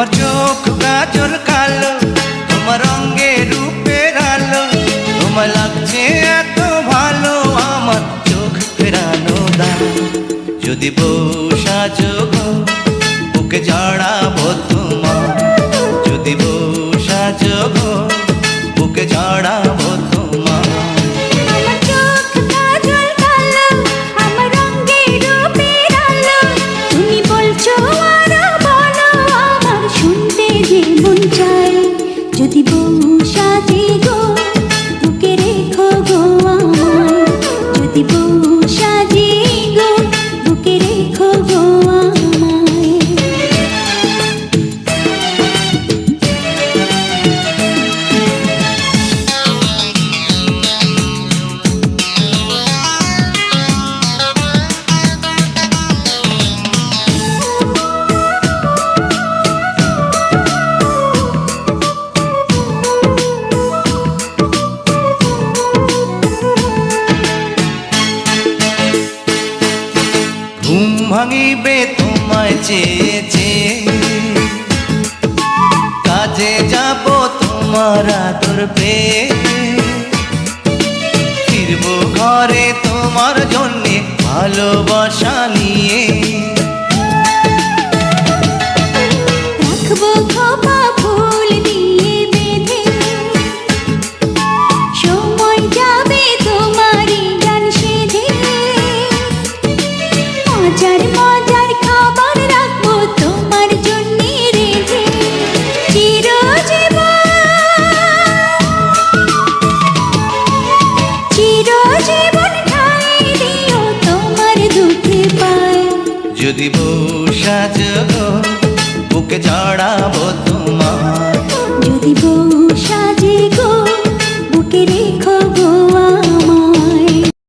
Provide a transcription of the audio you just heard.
তোমার চোখ গাজর কালো, তোমার রঙে রূপের আলো তোমার লাগছে এত ভালো, আমার চোখ ফেরানো দাও যদি বউ গো, বুকে জড়াবো যদি ভাঙিবে তোমায় চেয়েছে। কাজে যাব তোমার আদর পেয়ে। ফিরবো ঘরে তোমার জন্যে ভালোবাসা নিয়ে। যদি বউ সাজগো বুকে জড়াবো